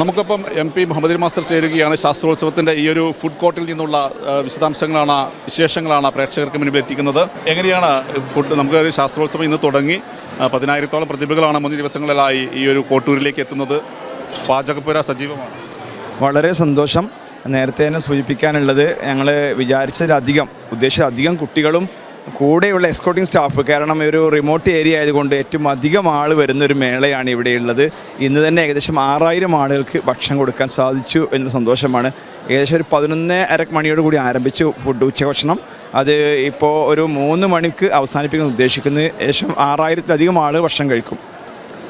നമുക്കിപ്പം M P Muhammad master ചേരുകയാണ് ശാസ്ത്രോത്സവത്തിന്റെ ഈ ഒരു ഫുഡ് കോർട്ടിൽ നിന്നുള്ള വിശദാംശങ്ങളാണ് വിശേഷങ്ങളാണ് പ്രേക്ഷകർക്ക് മുന്നിൽ എത്തിക്കുന്നത്. എങ്ങനെയാണ് ഫുഡ് നമുക്ക് ശാസ്ത്രോത്സവം ഇന്ന് തുടങ്ങി പതിനായിരത്തോളം പ്രതിഭകളാണ് മൂന്ന് ദിവസങ്ങളിലായി ഈ ഒരു കോട്ടൂരിലേക്ക് എത്തുന്നത്. പാചകപ്പുര സജീവമാണ്. വളരെ സന്തോഷം. നേരത്തെ തന്നെ സൂചിപ്പിക്കാനുള്ളത് ഞങ്ങൾ വിചാരിച്ചതിലധികം ഉദ്ദേശിച്ചധികം കുട്ടികളും കൂടെയുള്ള എസ്കോട്ടിംഗ് സ്റ്റാഫ് കാരണം ഒരു റിമോട്ട് ഏരിയ ആയതുകൊണ്ട് ഏറ്റവും അധികം ആൾ വരുന്ന ഒരു മേളയാണ് ഇവിടെയുള്ളത് ഇന്ന് തന്നെ ഏകദേശം ആറായിരം ആളുകൾക്ക് ഭക്ഷണം കൊടുക്കാൻ സാധിച്ചു എന്ന സന്തോഷമാണ്. ഏകദേശം ഒരു പതിനൊന്ന് അര മണിയോട് കൂടി ആരംഭിച്ചു ഫുഡ് ഉച്ചഭക്ഷണം. അത് ഇപ്പോൾ ഒരു മൂന്ന് മണിക്ക് അവസാനിപ്പിക്കാൻ ഉദ്ദേശിക്കുന്നത് ഏകദേശം ആറായിരത്തിലധികം ആൾ ഭക്ഷണം കഴിക്കും.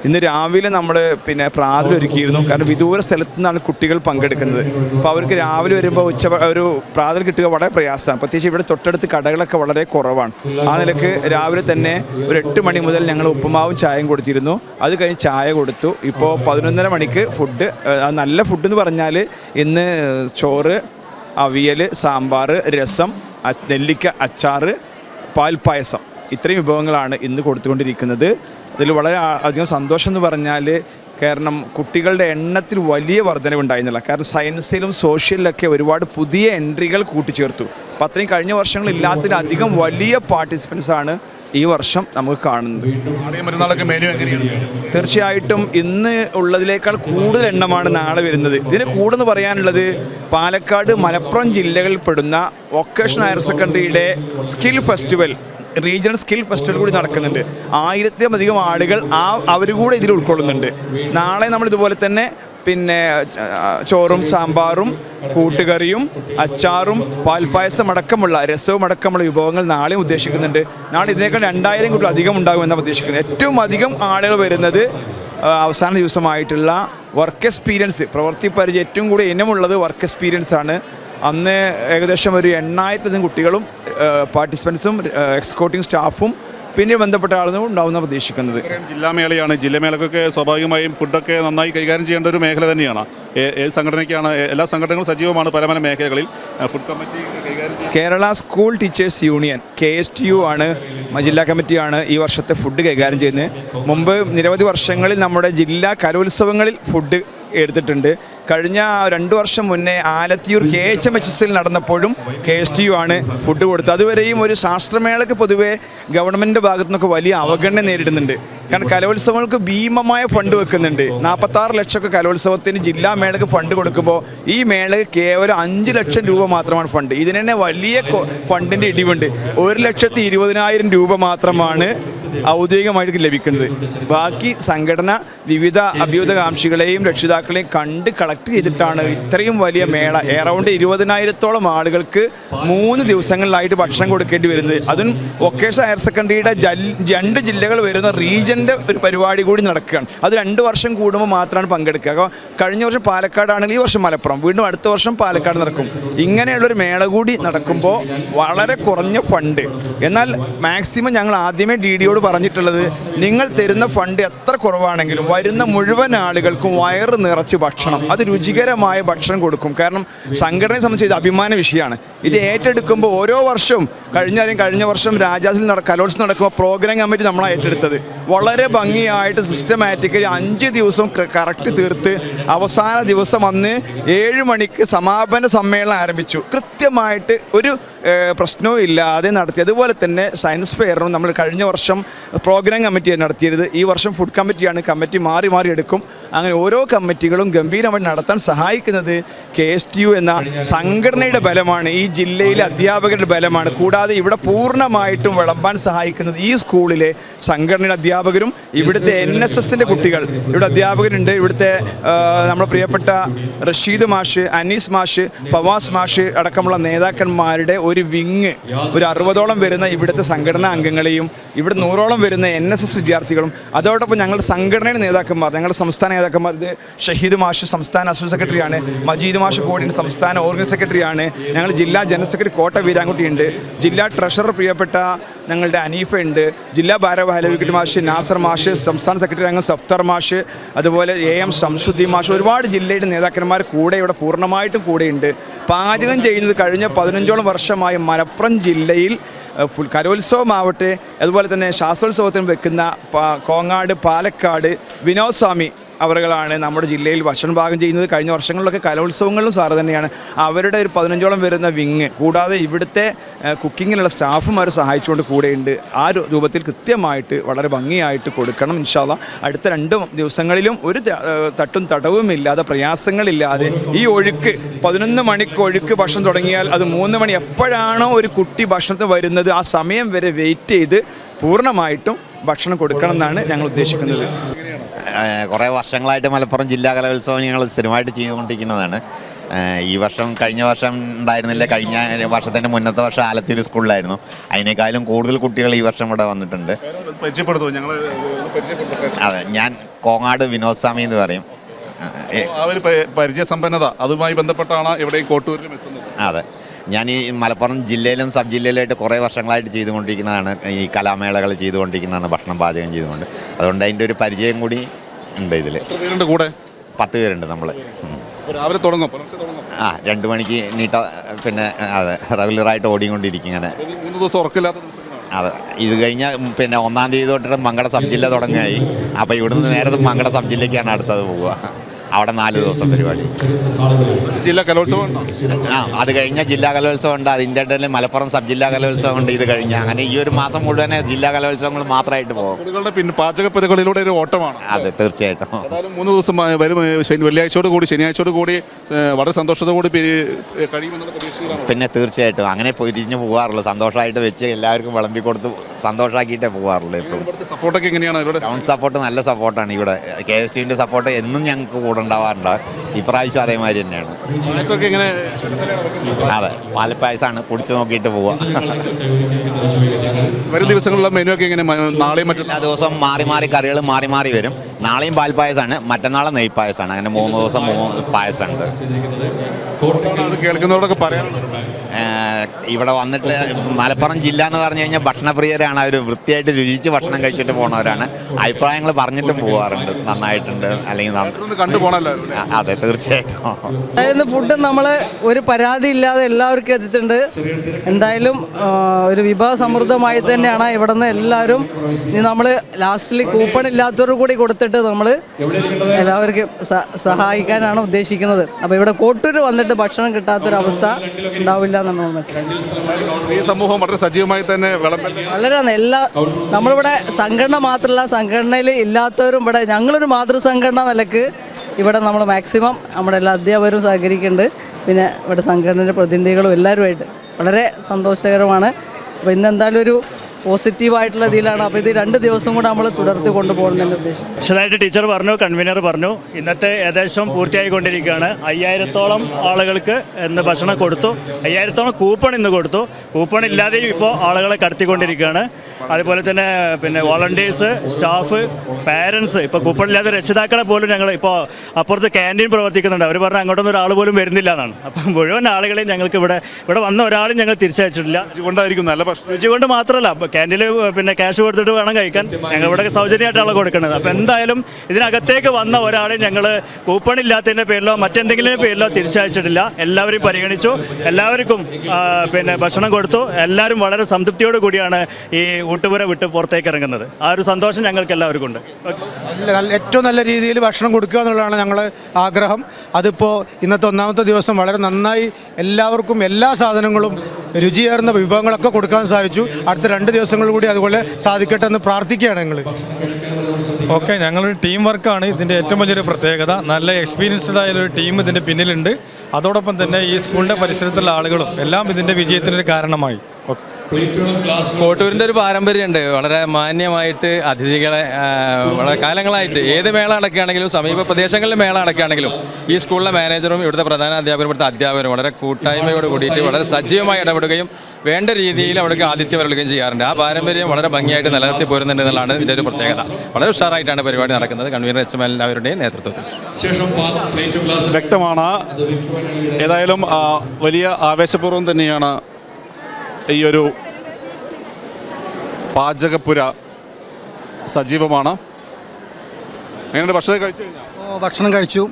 ഇന്ന് രാവിലെ നമ്മൾ പിന്നെ പ്രാതൽ ഒരുക്കിയിരുന്നു. കാരണം വിദൂര സ്ഥലത്തു നിന്നാണ് കുട്ടികൾ പങ്കെടുക്കുന്നത്. അപ്പോൾ അവർക്ക് രാവിലെ വരുമ്പോൾ ഉച്ച ഒരു പ്രാതൽ കിട്ടുക വളരെ പ്രയാസമാണ്. പ്രത്യേകിച്ച് ഇവിടെ തൊട്ടടുത്ത് കടകളൊക്കെ വളരെ കുറവാണ്. ആ നിലയ്ക്ക് രാവിലെ തന്നെ ഒരു എട്ട് മണി മുതൽ ഞങ്ങൾ ഉപ്പുമാവും ചായയും കൊടുത്തിരുന്നു. അത് കഴിഞ്ഞ് ചായ കൊടുത്തു. ഇപ്പോൾ പതിനൊന്നര മണിക്ക് ഫുഡ് നല്ല ഫുഡ് എന്ന് പറഞ്ഞാൽ ഇന്ന് ചോറ് അവിയൽ സാമ്പാർ രസം നെല്ലിക്ക അച്ചാറ് പാൽപ്പായസം ഇത്രയും വിഭവങ്ങളാണ് ഇന്ന് കൊടുത്തുകൊണ്ടിരിക്കുന്നത്. ഇതിൽ വളരെ അധികം സന്തോഷം എന്ന് പറഞ്ഞാൽ കാരണം കുട്ടികളുടെ എണ്ണത്തിൽ വലിയ വർധനവുണ്ടായിരുന്നില്ല. കാരണം സയൻസിലും സോഷ്യലിലൊക്കെ ഒരുപാട് പുതിയ എൻട്രികൾ കൂട്ടിച്ചേർത്തു. അപ്പം അത്രയും കഴിഞ്ഞ വർഷങ്ങളില്ലാത്തതിലധികം വലിയ പാർട്ടിസിപ്പൻസ് ആണ് ഈ വർഷം നമുക്ക് കാണുന്നത്. തീർച്ചയായിട്ടും ഇന്ന് ഉള്ളതിലേക്കാൾ കൂടുതൽ എണ്ണമാണ് നാളെ വരുന്നത്. ഇതിന് കൂടുതൽ പറയാനുള്ളത് പാലക്കാട് മലപ്പുറം ജില്ലകളിൽ പെടുന്ന vocational higher സെക്കൻഡറിയുടെ skill festival regional skill festival കൂടി നടക്കുന്നുണ്ട്. ആയിരത്തിലധികം ആളുകൾ ആ അവർ കൂടെ ഇതിൽ ഉൾക്കൊള്ളുന്നുണ്ട്. നാളെ നമ്മൾ ഇതുപോലെ തന്നെ പിന്നെ ചോറും സാമ്പാറും കൂട്ടുകറിയും അച്ചാറും പാൽപ്പായസം അടക്കമുള്ള രസവും അടക്കമുള്ള വിഭവങ്ങൾ നാളെ ഉദ്ദേശിക്കുന്നുണ്ട്. നാളെ ഇതിനേക്കാൾ രണ്ടായിരം കുട്ടികൾ അധികം ഉണ്ടാകുമെന്നാണ് ഉദ്ദേശിക്കുന്നത് ഏറ്റവും അധികം ആളുകൾ വരുന്നത് അവസാന ദിവസമായിട്ടുള്ള വർക്ക് എക്സ്പീരിയൻസ് പ്രവൃത്തി പരിചയം ഏറ്റവും കൂടുതൽ ഇനമുള്ളത് വർക്ക് എക്സ്പീരിയൻസ് ആണ്. അന്ന് ഏകദേശം ഒരു എണ്ണായിരത്തധികം കുട്ടികളും പാർട്ടിസിപ്പൻസും എക്സ്കോട്ടിംഗ് സ്റ്റാഫും പിന്നെ ബന്ധപ്പെട്ട ആളുകളും ഉണ്ടാവുന്ന പ്രതീക്ഷിക്കുന്നത്. ജില്ലാ മേളയാണ്. ജില്ലാ മേളക്കൊക്കെ സ്വാഭാവികമായും ഫുഡൊക്കെ നന്നായി കൈകാര്യം ചെയ്യേണ്ട ഒരു മേഖല തന്നെയാണ്. ഏത് സംഘടനയ്ക്കാണ് എല്ലാ സംഘടനകളും സജീവമാണ് പല പല മേഖലകളിൽ. ഫുഡ് കമ്മിറ്റി കൈകാര്യം Kerala school teachers union K S T U ആണ് ജില്ലാ കമ്മിറ്റിയാണ് ഈ വർഷത്തെ ഫുഡ് കൈകാര്യം ചെയ്യുന്നത്. മുമ്പ് നിരവധി വർഷങ്ങളിൽ നമ്മുടെ ജില്ലാ കലോത്സവങ്ങളിൽ ഫുഡ് എടുത്തിട്ടുണ്ട്. കഴിഞ്ഞ രണ്ട് വർഷം മുന്നേ Alathiyur K H M H എസിൽ നടന്നപ്പോഴും കെ എസ് ടി യു ആണ് ഫുഡ് കൊടുത്തത്. അതുവരെയും ഒരു ശാസ്ത്രമേളക്ക് പൊതുവേ ഗവൺമെന്റ് ഭാഗത്തു നിന്നൊക്കെ വലിയ അവഗണന നേരിടുന്നുണ്ട്. കാരണം കലോത്സവങ്ങൾക്ക് ഭീമമായ ഫണ്ട് വെക്കുന്നുണ്ട്. നാൽപ്പത്താറ് ലക്ഷമൊക്കെ കലോത്സവത്തിന് ജില്ലാ മേളക്ക് ഫണ്ട് കൊടുക്കുമ്പോൾ ഈ മേളക്ക് കേവലം അഞ്ച് ലക്ഷം രൂപ മാത്രമാണ് ഫണ്ട് ഇതിന് തന്നെ വലിയ ഫണ്ടിന്റെ ഇടിവുണ്ട്. ഒരു ലക്ഷത്തി ഇരുപതിനായിരം രൂപ മാത്രമാണ് ഔദ്യോഗികമായിട്ട് ലഭിക്കുന്നത്. ബാക്കി സംഘടന വിവിധ അഭ്യുതകാംക്ഷികളെയും രക്ഷിതാക്കളെയും കണ്ട് കളക്ട് ചെയ്തിട്ടാണ് ഇത്രയും വലിയ മേള. എറൗണ്ട് ഇരുപതിനായിരത്തോളം ആളുകൾക്ക് മൂന്ന് ദിവസങ്ങളിലായിട്ട് ഭക്ഷണം കൊടുക്കേണ്ടി വരുന്നത്. അതും വൊക്കേഷൻ ഹയർ സെക്കൻഡറിയുടെ രണ്ട് ജില്ലകൾ വരുന്ന റീജന്റെ ഒരു പരിപാടി കൂടി നടക്കുകയാണ്. അത് രണ്ട് വർഷം കൂടുമ്പോൾ മാത്രമാണ് പങ്കെടുക്കുക. അപ്പോൾ കഴിഞ്ഞ വർഷം പാലക്കാടാണെങ്കിൽ ഈ വർഷം മലപ്പുറം വീണ്ടും അടുത്ത വർഷം പാലക്കാട് നടക്കും. ഇങ്ങനെയുള്ളൊരു മേള കൂടി നടക്കുമ്പോൾ വളരെ കുറഞ്ഞ ഫണ്ട്. എന്നാൽ മാക്സിമം ഞങ്ങൾ ആദ്യമേ ഡി ഡിയോട് പറഞ്ഞിട്ടുള്ളത് നിങ്ങൾ തരുന്ന ഫണ്ട് എത്ര കുറവാണെങ്കിലും വരുന്ന മുഴുവൻ ആളുകൾക്കും വയറ് നിറച്ച് ഭക്ഷണം. അത് രുചികരമായ ഭക്ഷണം കൊടുക്കും. കാരണം സംഘടനയെ സംബന്ധിച്ച് ഇത് അഭിമാന വിഷയമാണ്. ഇത് ഏറ്റെടുക്കുമ്പോൾ ഓരോ വർഷവും കഴിഞ്ഞ കഴിഞ്ഞ വർഷം രാജാസിൽ നട കലോത്സവം നടക്കുമ്പോൾ പ്രോഗ്രാം കമ്മിറ്റി നമ്മളാണ് ഏറ്റെടുത്തത്. ഭംഗിയായിട്ട് സിസ്റ്റമാറ്റിക്കലി അഞ്ച് ദിവസം കറക്റ്റ് തീർത്ത് അവസാന ദിവസം വന്ന് ഏഴ് മണിക്ക് സമാപന സമ്മേളനം ആരംഭിച്ചു. കൃത്യമായിട്ട് ഒരു പ്രശ്നവും ഇല്ലാതെ നടത്തി. അതുപോലെ തന്നെ സയൻസ് ഫെയറിനും നമ്മൾ കഴിഞ്ഞ വർഷം പ്രോഗ്രാം കമ്മിറ്റിയാണ് നടത്തിയത്. ഈ വർഷം ഫുഡ് കമ്മിറ്റിയാണ് കമ്മിറ്റി മാറി മാറി എടുക്കും. അങ്ങനെ ഓരോ കമ്മിറ്റികളും ഗംഭീരമായി നടത്താൻ സഹായിക്കുന്നത് കെ എസ് ടി യു എന്ന സംഘടനയുടെ ബലമാണ്. ഈ ജില്ലയിലെ അധ്യാപകരുടെ ബലമാണ്. കൂടാതെ ഇവിടെ പൂർണമായിട്ടും വിളമ്പാൻ സഹായിക്കുന്നത് ഈ സ്കൂളിലെ സംഘടനയുടെ അധ്യാപകരും ഇവിടുത്തെ എൻ എസ് എസിന്റെ കുട്ടികൾ. ഇവിടെ അധ്യാപകരുണ്ട്. ഇവിടുത്തെ നമ്മുടെ പ്രിയപ്പെട്ട റഷീദ് മാഷ് അനീസ് മാഷ് ഫവാസ് മാഷ് അടക്കമുള്ള നേതാക്കന്മാരുടെ ഒരു വിങ് ഒരു അറുപതോളം വരുന്ന ഇവിടുത്തെ സംഘടനാ അംഗങ്ങളെയും ഇവിടെ നൂറോളം വരുന്ന എൻ എസ് എസ് വിദ്യാർത്ഥികളും അതോടൊപ്പം ഞങ്ങളുടെ സംഘടനയുടെ നേതാക്കന്മാർ ഞങ്ങളുടെ സംസ്ഥാന നേതാക്കന്മാർ ഇത് ഷഹീദ് മാഷ് സംസ്ഥാന അസോസിയേറ്റ് സെക്രട്ടറിയാണ് മജീദ് മാഷ് കോടിന്റെ സംസ്ഥാന ഓർഗനൈസ് സെക്രട്ടറിയാണ് ഞങ്ങൾ ജില്ലാ ജനറൽ സെക്രട്ടറി കോട്ട വീരാൻകുട്ടിയുണ്ട് ജില്ലാ ട്രഷറർ പ്രിയപ്പെട്ട ഞങ്ങളുടെ അനീഫ ഉണ്ട് ജില്ലാ ഭാരവാഹികട്ട് മാഷ് നാസർ മാഷ് സംസ്ഥാന സെക്രട്ടറി അംഗം സഫ്തർ മാഷ് അതുപോലെ എ എം ശംസുദ്ദീൻ മാഷ് ഒരുപാട് ജില്ലയുടെ നേതാക്കന്മാർ കൂടെ ഇവിടെ പൂർണമായിട്ടും കൂടെയുണ്ട്. പാചകം ചെയ്യുന്നത് കഴിഞ്ഞ പതിനഞ്ചോളം വർഷമായി മലപ്പുറം ജില്ലയിൽ ഫുൾ കലോത്സവമാവട്ടെ അതുപോലെ തന്നെ ശാസ്ത്രോത്സവത്തിന് വെക്കുന്ന കോങ്ങാട് പാലക്കാട് വിനോദ് സ്വാമി അവരുകളാണ് നമ്മുടെ ജില്ലയിൽ ഭക്ഷണം പാകം ചെയ്യുന്നത്. കഴിഞ്ഞ വർഷങ്ങളിലൊക്കെ കലോത്സവങ്ങളിലും സാറ് തന്നെയാണ്. അവരുടെ ഒരു പതിനഞ്ചോളം വരുന്ന വിങ് കൂടാതെ ഇവിടുത്തെ കുക്കിങ്ങിനുള്ള സ്റ്റാഫും സ്റ്റാഫുമാർ സഹായിച്ചുകൊണ്ട് കൂടെയുണ്ട്. ആ രൂപത്തിൽ കൃത്യമായിട്ട് വളരെ ഭംഗിയായിട്ട് കൊടുക്കണം ഇൻഷാല്ല അടുത്ത രണ്ട് ദിവസങ്ങളിലും ഒരു തട്ടും തടവും ഇല്ലാതെ പ്രയാസങ്ങളില്ലാതെ ഈ ഒഴുക്ക് പതിനൊന്ന് മണിക്ക് ഒഴുക്ക് ഭക്ഷണം തുടങ്ങിയാൽ അത് മൂന്ന് മണി എപ്പോഴാണോ ഒരു കുട്ടി ഭക്ഷണത്തിന് വരുന്നത് ആ സമയം വരെ വെയിറ്റ് ചെയ്ത് പൂർണമായിട്ടും ഭക്ഷണം കൊടുക്കണം എന്നാണ് ഞങ്ങൾ ഉദ്ദേശിക്കുന്നത്. കുറേ വർഷങ്ങളായിട്ട് മലപ്പുറം ജില്ലാ കലോത്സവം ഞങ്ങൾ സ്ഥിരമായിട്ട് ചെയ്തുകൊണ്ടിരിക്കുന്നതാണ്. ഈ വർഷം കഴിഞ്ഞ വർഷം ഉണ്ടായിരുന്നില്ല. കഴിഞ്ഞ വർഷത്തിന്റെ മുന്നത്തെ വർഷം ആലത്തൂർ സ്കൂളിലായിരുന്നു. അതിനേക്കാളും കൂടുതൽ കുട്ടികൾ ഈ വർഷം ഇവിടെ വന്നിട്ടുണ്ട്. അതെ ഞാൻ കോങ്ങാട് വിനോദ് സ്വാമി എന്ന് പറയും. പരിചയസമ്പന്നത അതുമായി ബന്ധപ്പെട്ടാണ് ഇവിടെ കോട്ടൂരിലും എത്തുന്നത്. അതെ ഞാൻ ഈ മലപ്പുറം ജില്ലയിലും സബ് ജില്ലയിലായിട്ട് കുറേ വർഷങ്ങളായിട്ട് ചെയ്തുകൊണ്ടിരിക്കുന്നതാണ്. ഈ കലാമേളകൾ ചെയ്തുകൊണ്ടിരിക്കുന്നതാണ് ഭക്ഷണം പാചകം ചെയ്തുകൊണ്ട്. അതുകൊണ്ട് അതിന്റെ ഒരു പരിചയം കൂടി ഉണ്ട് ഇതിൽ പേരുണ്ട് കൂടെ? പത്ത് പേരുണ്ട് നമ്മൾ രാവിലെ തുടങ്ങും ആ രണ്ട് മണിക്ക് നീട്ട പിന്നെ അതെ റെഗുലറായിട്ട് ഓടിക്കൊണ്ടിരിക്കും ഇങ്ങനെ. മൂന്ന് ദിവസം ഉറക്കില്ലാത്ത അതെ ഇത് കഴിഞ്ഞ പിന്നെ ഒന്നാം തീയതി തൊട്ടിട്ട് മങ്കട സബ് ജില്ല തുടങ്ങുകയായി. അപ്പോൾ ഇവിടുന്ന് നേരത്തെ മങ്കട സബ് ജില്ലയ്ക്കാണ് അടുത്തത് പോവുക. അവിടെ നാല് ദിവസം പരിപാടി. ജില്ലാ കലോത്സവം ആ അത് കഴിഞ്ഞ ജില്ലാ കലോത്സവം ഉണ്ട്. അതിന്റെ ഇടയിൽ മലപ്പുറം സബ് ജില്ലാ കലോത്സവം ഉണ്ട്. ഇത് കഴിഞ്ഞ. അങ്ങനെ ഈ ഒരു മാസം മുഴുവൻ ജില്ലാ കലോത്സവങ്ങൾ മാത്രമായിട്ട് പോകും. പിന്നെ പാചകപ്പുരകളിലൂടെ ഒരു ഓട്ടമാണ്. അതെ തീർച്ചയായിട്ടും. മൂന്ന് ദിവസം വരും വെള്ളിയാഴ്ചയോട് കൂടി ശനിയാഴ്ചയോട് കൂടി വളരെ സന്തോഷത്തോടെ കഴിയുമെന്നുള്ള പ്രതീക്ഷയിലാണ് പിന്നെ തീർച്ചയായിട്ടും അങ്ങനെ പൊരിഞ്ഞ് പോകാറുള്ളൂ. സന്തോഷമായിട്ട് വെച്ച് എല്ലാവർക്കും വിളമ്പി കൊടുത്ത് സന്തോഷമാക്കിയിട്ടേ പോകാറുള്ളൂ എപ്പോഴും. സപ്പോർട്ടൊക്കെ എങ്ങനെയാണ്? ടൗൺ സപ്പോർട്ട് നല്ല സപ്പോർട്ടാണ് ഇവിടെ. കെ എസ് ടിന്റെ സപ്പോർട്ട് എന്നും ഞങ്ങൾക്ക് കൂടെ ഉണ്ടാവാറുണ്ട് ഇപ്രാവശ്യം അതേമാതിരി തന്നെയാണ്. അതെ പാലപ്പായസമാണ് കുടിച്ചു നോക്കിയിട്ട് പോവുക വരും ദിവസങ്ങളിലുള്ള മെനു ഒക്കെ എങ്ങനെ? മ- നാളെയും മറ്റും എല്ലാ ദിവസവും മാറി മാറി കറികൾ മാറി മാറി വരും. നാളെയും പാൽപ്പായസമാണ് മറ്റന്നാളെ നെയ്പ്പായസമാണ് അങ്ങനെ മൂന്ന് ദിവസം മൂന്ന് പായസമുണ്ട്. അത് കേൾക്കുന്നവരൊക്കെ പറയാനുള്ളത് ഇവിടെ വന്നിട്ട് മലപ്പുറം ജില്ല എന്ന് പറഞ്ഞു കഴിഞ്ഞാൽ ഭക്ഷണപ്രിയരാണ്. അവർ വൃത്തിയായിട്ട് രുചിച്ച് ഭക്ഷണം കഴിച്ചിട്ട് പോണവരാണ്. അഭിപ്രായങ്ങൾ പറഞ്ഞിട്ടും പോകാറുണ്ട് നന്നായിട്ടുണ്ട്. അല്ലെങ്കിൽ ഒന്ന് കണ്ടു പോണല്ലോ അതെ തീർച്ചയായിട്ടും. അതായത് ഫുഡ് നമ്മൾ ഒരു പരാതി ഇല്ലാതെ എല്ലാവർക്കും എത്തിച്ചിട്ടുണ്ട് എന്തായാലും ഒരു വിഭവ സമൃദ്ധമായി തന്നെയാണ് ഇവിടെ നിന്ന് എല്ലാവരും നമ്മൾ ലാസ്റ്റിൽ കൂപ്പൺ ഇല്ലാത്തവർ കൂടി കൊടുത്തിട്ട് നമ്മൾ എല്ലാവർക്കും സഹായിക്കാനാണ് ഉദ്ദേശിക്കുന്നത്. അപ്പോൾ ഇവിടെ കോട്ടൂർ വന്നിട്ട് ഭക്ഷണം കിട്ടാത്തൊരവസ്ഥ ഉണ്ടാവില്ല എന്നാണ് നമ്മൾ മനസ്സിലാക്കി ഈ സമൂഹം വളരെ സജീവമായി തന്നെ വളരെ. എല്ലാ നമ്മളിവിടെ സംഘടന മാത്രമല്ല സംഘടനയിൽ ഇല്ലാത്തവരും ഇവിടെ ഞങ്ങളൊരു മാതൃസംഘടന നിലയ്ക്ക് ഇവിടെ നമ്മൾ മാക്സിമം നമ്മുടെ എല്ലാ അധ്യാപകരും സഹകരിക്കുന്നുണ്ട്. പിന്നെ ഇവിടെ സംഘടനയുടെ പ്രതിനിധികളും എല്ലാവരുമായിട്ട് വളരെ സന്തോഷകരമാണ്. അപ്പോൾ ഇന്ന് എന്തായാലും ഒരു പോസിറ്റീവായിട്ടുള്ള ഇതിലാണ്. അപ്പോൾ ഇത് രണ്ട് ദിവസം കൂടെ നമ്മൾ തുടർത്തി കൊണ്ടുപോകണമെന്ന് ഉദ്ദേശം. വിശദമായിട്ട് ടീച്ചർ പറഞ്ഞു കൺവീനർ പറഞ്ഞു ഇന്നത്തെ ഏകദേശം പൂർത്തിയായിക്കൊണ്ടിരിക്കുകയാണ്. അയ്യായിരത്തോളം ആളുകൾക്ക് ഇന്ന് ഭക്ഷണം കൊടുത്തു. അയ്യായിരത്തോളം കൂപ്പൺ ഇന്ന് കൊടുത്തു. കൂപ്പൺ ഇല്ലാതെയും ഇപ്പോൾ ആളുകളെ കടത്തിക്കൊണ്ടിരിക്കുകയാണ്. അതുപോലെ തന്നെ പിന്നെ വോളണ്ടിയേഴ്സ് സ്റ്റാഫ് പാരൻസ് ഇപ്പോൾ കൂപ്പൺ ഇല്ലാതെ രക്ഷിതാക്കളെ പോലും ഞങ്ങൾ ഇപ്പോൾ അപ്പുറത്ത് ക്യാന്റീൻ പ്രവർത്തിക്കുന്നുണ്ട്. അവർ പറഞ്ഞാൽ അങ്ങോട്ടൊന്നും ഒരാൾ പോലും വരുന്നില്ല എന്നാണ്. അപ്പം മുഴുവൻ ആളുകളെയും ഞങ്ങൾക്ക് ഇവിടെ ഇവിടെ വന്ന ഒരാളും ഞങ്ങൾ തിരിച്ചയച്ചിട്ടില്ല. കൊണ്ടായിരിക്കും നല്ല ഭക്ഷണം. രുചി കൊണ്ട് മാത്രമല്ല ക്യാന്റീനിൽ പിന്നെ ക്യാഷ് കൊടുത്തിട്ട് വേണം കഴിക്കാൻ. ഞങ്ങൾ ഇവിടെ സൗജന്യമായിട്ടാണ് കൊടുക്കുന്നത്. അപ്പോൾ എന്തായാലും ഇതിനകത്തേക്ക് വന്ന ഒരാളെ ഞങ്ങൾ കൂപ്പൺ ഇല്ലാത്തതിന്റെ പേരിലോ മറ്റെന്തെങ്കിലും പേരിലോ തിരിച്ചയച്ചിട്ടില്ല. എല്ലാവരെയും പരിഗണിച്ചു. എല്ലാവർക്കും പിന്നെ ഭക്ഷണം കൊടുത്തു. എല്ലാവരും വളരെ സംതൃപ്തിയോട് കൂടിയാണ് ഈ ഊട്ടുപുര വിട്ട് പുറത്തേക്ക് ഇറങ്ങുന്നത്. ആ ഒരു സന്തോഷം ഞങ്ങൾക്ക് എല്ലാവർക്കും ഉണ്ട്. ഏറ്റവും നല്ല രീതിയിൽ ഭക്ഷണം കൊടുക്കുക എന്നുള്ളതാണ് ഞങ്ങൾ ആഗ്രഹം. അതിപ്പോൾ ഇന്നത്തെ ഒന്നാമത്തെ ദിവസം വളരെ നന്നായി എല്ലാവർക്കും എല്ലാ സാധനങ്ങളും രുചിയേറുന്ന വിഭവങ്ങളൊക്കെ കൊടുക്കാൻ സാധിച്ചു. അടുത്ത രണ്ട് ദിവസങ്ങൾ കൂടി അതുപോലെ സാധിക്കട്ടെ എന്ന് പ്രാർത്ഥിക്കുകയാണ് ഞങ്ങൾ ഓക്കെ ഞങ്ങളൊരു ടീം വർക്കാണ് ഇതിന്റെ ഏറ്റവും വലിയൊരു പ്രത്യേകത. നല്ല എക്സ്പീരിയൻസ്ഡ് ആയ ഒരു ടീം ഇതിന്റെ പിന്നിലുണ്ട്. അതോടൊപ്പം തന്നെ ഈ സ്കൂളിന്റെ പരിസരത്തുള്ള ആളുകളും എല്ലാം ഇതിന്റെ വിജയത്തിനൊരു കാരണമായി. ഓക്കെ. കോട്ടൂരിന്റെ ഒരു പാരമ്പര്യമുണ്ട്. വളരെ മാന്യമായിട്ട് അതിഥികളെ വളരെ കാലങ്ങളായിട്ട് ഏത് മേള അടക്കുകയാണെങ്കിലും സമീപ പ്രദേശങ്ങളിലെ മേള അടക്കുകയാണെങ്കിലും ഈ സ്കൂളിലെ മാനേജറും ഇവിടുത്തെ പ്രധാന അധ്യാപകരും ഇവിടുത്തെ അധ്യാപകരും വളരെ കൂട്ടായ്മയോട് കൂടിയിട്ട് വളരെ സജീവമായി ഇടപെടുകയും വേണ്ട രീതിയിൽ അവിടേക്ക് ആതിഥ്യം വരളുകയും ചെയ്യാറുണ്ട്. ആ പാരമ്പര്യം വളരെ ഭംഗിയായിട്ട് നിലനിർത്തി പോരുന്നുണ്ട് എന്നുള്ളതാണ് ഇതിന്റെ ഒരു പ്രത്യേകത. വളരെ ഉഷാറായിട്ടാണ് പരിപാടി നടക്കുന്നത്. കൺവീനർ എച്ച് എം എല്ലാവരുടെയും നേതൃത്വത്തിൽ. വ്യക്തമാണ്. ഏതായാലും വലിയ ആവേശപൂർവം തന്നെയാണ് ഈ ഒരു പാചകപ്പുര സജീവമാണ്. ഭക്ഷണം കഴിച്ചു ഓ, ഭക്ഷണം കഴിച്ചു.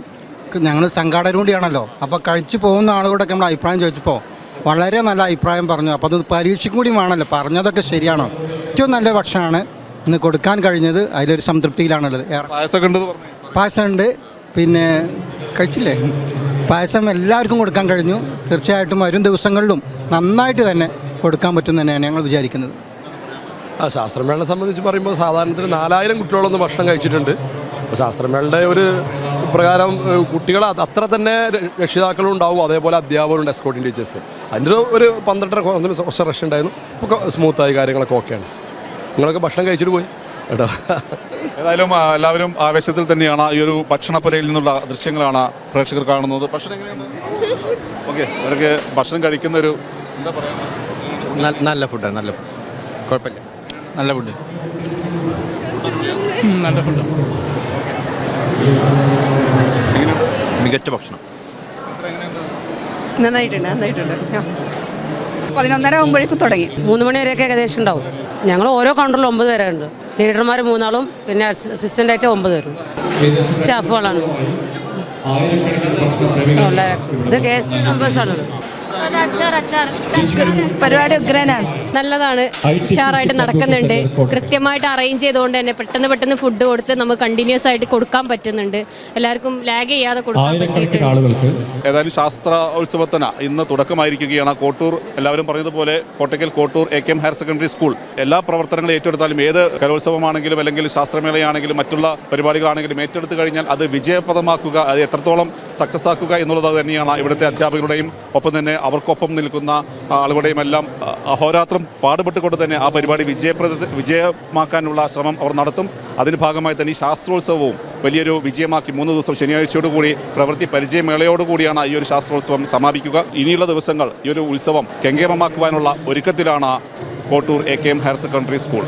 ഞങ്ങൾ സംഘാടകരും കൂടിയാണല്ലോ. അപ്പോൾ കഴിച്ചു പോകുന്ന ആളുകൂടെ നമ്മൾ അഭിപ്രായം ചോദിച്ചപ്പോൾ വളരെ നല്ല അഭിപ്രായം പറഞ്ഞു. അപ്പോൾ അത് പരീക്ഷ കൂടി വേണമല്ലോ. പറഞ്ഞതൊക്കെ ശരിയാണോ? ഏറ്റവും നല്ല ഭക്ഷണമാണ് ഇന്ന് കൊടുക്കാൻ കഴിഞ്ഞത്. അതിലൊരു സംതൃപ്തിയിലാണുള്ളത്. പായസം ഉണ്ട് പിന്നെ കഴിച്ചില്ലേ? പായസം എല്ലാവർക്കും കൊടുക്കാൻ കഴിഞ്ഞു. തീർച്ചയായിട്ടും വരും ദിവസങ്ങളിലും നന്നായിട്ട് തന്നെ കൊടുക്കാൻ പറ്റും തന്നെയാണ് ഞങ്ങൾ വിചാരിക്കുന്നത്. ആ ശാസ്ത്രമേളനെ സംബന്ധിച്ച് പറയുമ്പോൾ സാധാരണത്തിൽ നാലായിരം കുട്ടികളൊന്നും ഭക്ഷണം കഴിച്ചിട്ടുണ്ട്. അപ്പോൾ ശാസ്ത്രമേളയുടെ ഒരു പ്രകാരം ഏഹ്, കുട്ടികൾ അത് അത്ര തന്നെ രക്ഷിതാക്കളും ഉണ്ടാവും. അതേപോലെ അധ്യാപകരുണ്ട് എസ്കോട്ടിങ് ടീച്ചേഴ്സ് അതിന്റെ ഒരു ഒരു പന്ത്രണ്ടര കുറച്ച് റഷ് ഉണ്ടായിരുന്നു. ഇപ്പോൾ സ്മൂത്തായി കാര്യങ്ങളൊക്കെ ഓക്കെയാണ്. നിങ്ങളൊക്കെ ഭക്ഷണം കഴിച്ചിട്ട് പോയി. കേട്ടോ. ഏതായാലും എല്ലാവരും ആവേശത്തിൽ തന്നെയാണ് ഈ ഒരു ഭക്ഷണപ്പുരയിൽ നിന്നുള്ള ദൃശ്യങ്ങളാണ് പ്രേക്ഷകർ കാണുന്നത്. ഭക്ഷണം എങ്ങനെയാണ് ഓക്കെ അവർക്ക് ഭക്ഷണം കഴിക്കുന്ന ഒരു എന്താ പറയുക നല്ല ഫുഡാണ് നല്ല ഫുഡ് കുഴപ്പമില്ല. നല്ല ഫുഡ് നല്ല ഫുഡ് മികച്ച ഭക്ഷണം. നന്നായിട്ടുണ്ട് നന്നായിട്ടുണ്ട്. പതിനൊന്നര ആകുമ്പോഴേക്കും തുടങ്ങി. മൂന്ന് മണി വരെയൊക്കെ ഏകദേശം ഉണ്ടാവും. ഞങ്ങൾ ഓരോ കൗണ്ടറിലും ഒമ്പത് പേരെ ഉണ്ട്. ലീഡർമാർ മൂന്നാളും പിന്നെ അസിസ്റ്റന്റായിട്ട് ഒമ്പത് പേരും. സ്റ്റാഫുകളാണ് ഇത് കെ എസ് മെമ്പേഴ്സാണത് പരിപാടി ഉഗ്രനാണ്. നല്ലതാണ്. ഉഷാറായിട്ട് നടക്കുന്നുണ്ട്. കൃത്യമായിട്ട് അറേഞ്ച് ചെയ്തുകൊണ്ട് തന്നെ പെട്ടെന്ന് പെട്ടെന്ന് ഫുഡ് കൊടുത്ത് നമുക്ക് കണ്ടിന്യൂസ് ആയിട്ട് കൊടുക്കാൻ പറ്റുന്നുണ്ട്. എല്ലാവർക്കും ലാഗ് ചെയ്യാതെ കൊടുക്കാൻ പറ്റിയിട്ടുണ്ട് ഏതായാലും ശാസ്ത്ര ഉത്സവത്തിന് ഇന്ന് തുടക്കമായിരിക്കുകയാണ് കോട്ടൂർ. എല്ലാവരും പറഞ്ഞതുപോലെ Kottakkal Kottoor A K M higher secondary school എല്ലാ പ്രവർത്തനങ്ങളും ഏറ്റെടുത്താലും ഏത് കലോത്സവമാണെങ്കിലും അല്ലെങ്കിൽ ശാസ്ത്രമേളയാണെങ്കിലും മറ്റുള്ള പരിപാടികളാണെങ്കിലും ഏറ്റെടുത്തു കഴിഞ്ഞാൽ അത് വിജയപ്രദമാക്കുക അത് എത്രത്തോളം സക്സസ് ആക്കുക എന്നുള്ളത് തന്നെയാണ് ഇവിടുത്തെ അധ്യാപകരുടെയും ഒപ്പം തന്നെ അവർക്കൊപ്പം നിൽക്കുന്ന ആളുകളുടെയും എല്ലാം അ, അഹോരാത്രം പാടുപെട്ടുകൊണ്ട് തന്നെ ആ പരിപാടി വിജയപ്രദ വിജയമാക്കാനുള്ള ശ്രമം അവർ നടത്തും. അതിന് ഭാഗമായി തന്നെ ഈ ശാസ്ത്രോത്സവവും വലിയൊരു വിജയമാക്കി മൂന്ന് ദിവസം ശനിയാഴ്ചയോടുകൂടി പ്രവൃത്തി പരിചയമേളയോടുകൂടിയാണ് ഈ ഒരു ശാസ്ത്രോത്സവം സമാപിക്കുക. ഇനിയുള്ള ദിവസങ്ങൾ ഈ ഒരു ഉത്സവം കെങ്കേമമാക്കുവാനുള്ള ഒരുക്കത്തിലാണ് Kottoor A K M higher secondary school.